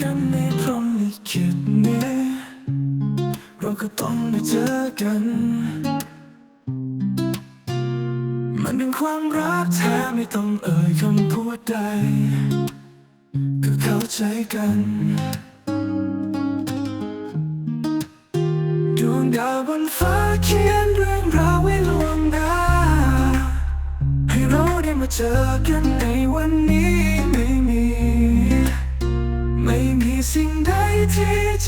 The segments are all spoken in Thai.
กันในพรหมลิขิตนี้เราก็ต้องได้เจอกัน มันเป็นความรักแท้ไม่ต้องเอ่ยคำพูดใดก็เข้าใจกันดวงดาวบนฟ้าเขียนเรื่องราวไว้ล่วงหน้าให้เราได้มาเจอกันในวันนี้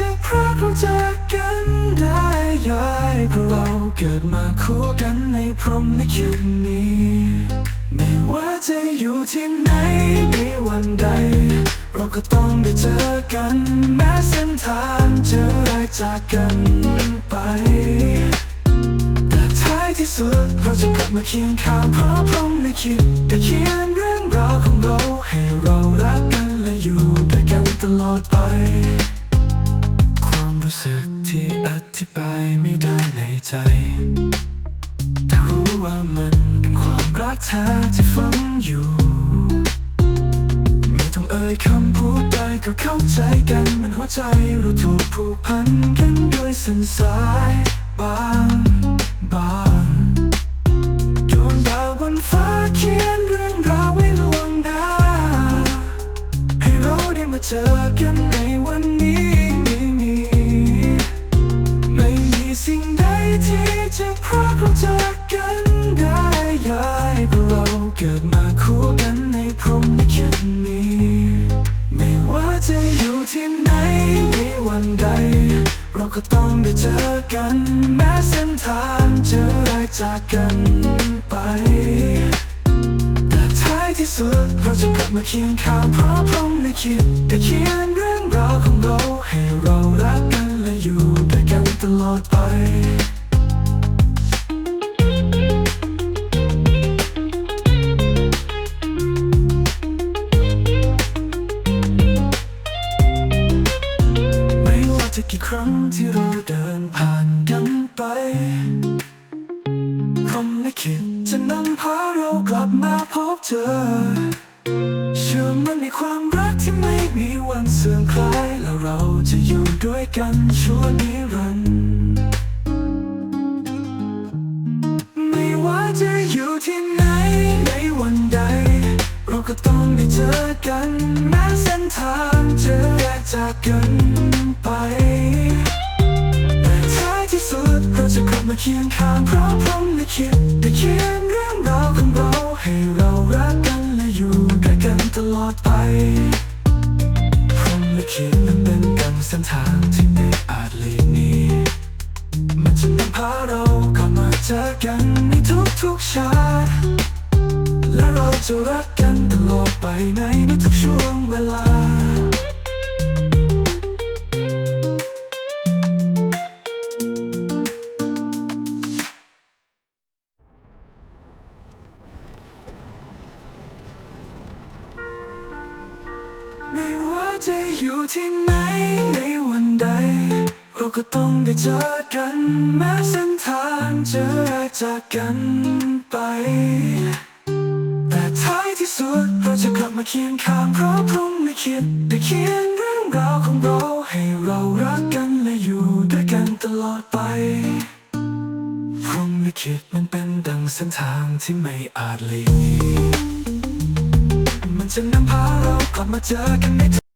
จะพรากเราจากกันได้ยายเพราะเราเกิดมาคู่กันในพรหมลิขิตนี้ ไม่ว่าจะอยู่ที่ไหนในวันใด เราก็ต้องได้เจอกันแม้เส้นทางจะแยกจากกันไปแต่ท้ายที่สุดเราจะกลับมาเคียงข้างเพราะพรหมลิขิตได้เขียนเรื่องราวของเราให้เรารักกันและอยู่ด้วยกันตลอดไป รู้สึกที่อธิบายไม่ได้ในใจ แต่รู้ว่ามันเป็นความรักแท้ที่ฝังอยู่ ไม่ต้องเอ่ยคำพูดใดก็เข้าใจกันมันหัวใจเราถูกผูกพันกันด้วยส้นสายบางบางดวงดาวบนฟ้าเขียนเรื่องราวไว้ล่วงหน้าให้เราได้มาเจอกันในวันนี้ ที่ไหนในวันใด เราก็ต้องได้เจอกัน แม้เส้นทางจะไร้จากกันไปแต่ท้ายที่สุดเราจะกลับมาเคียงข้างเพราะพรหมลิขิตได้เขียน ไม่ว่าจะกี่ครั้งที่เราเดินผ่านกันไปพรหมลิขิตจะนำพาเรากลับมาพบเจอเชื่อมันในความรักที่ไม่มีวันเสื่อมคลาย แล้วเราจะอยู่ด้วยกันชั่วนิรันดร์ไม่ว่าจะอยู่ที่ไหนในวันใด เราก็ต้องได้เจอกัน แม้เส้นทางจะแยกจากกัน คียงข้างเพราะพรหมลิขิตได้เขียนเรื่องราวของเราให้เรารักกันและอยู่ด้วยกันตลอดไปพรหมลิขิตนั้นเป็นกันเส้นทางที่ไม่อาจหลีกหนีมันจะนำพาเรากลับมาเจอกันในทุกๆชาติและเราจะรักกันตลอดไปในทุกช่วงเวลา จะอยู่ที่ไหนในวันใด เราก็ต้องได้เจอกันแม้เส้นทางจะแยกจากกันไป แต่ท้ายที่สุดเราจะกลับมาเคียงข้างเพราะพรหมลิขิตได้เขียนเรื่องราวของเราให้เรารักกันและอยู่ด้วยกันตลอดไปพรหมลิขิตมันเป็นดังเส้นทางที่ไม่อาจหลีกมันจะนำพาเรากลับมาเจอกันใน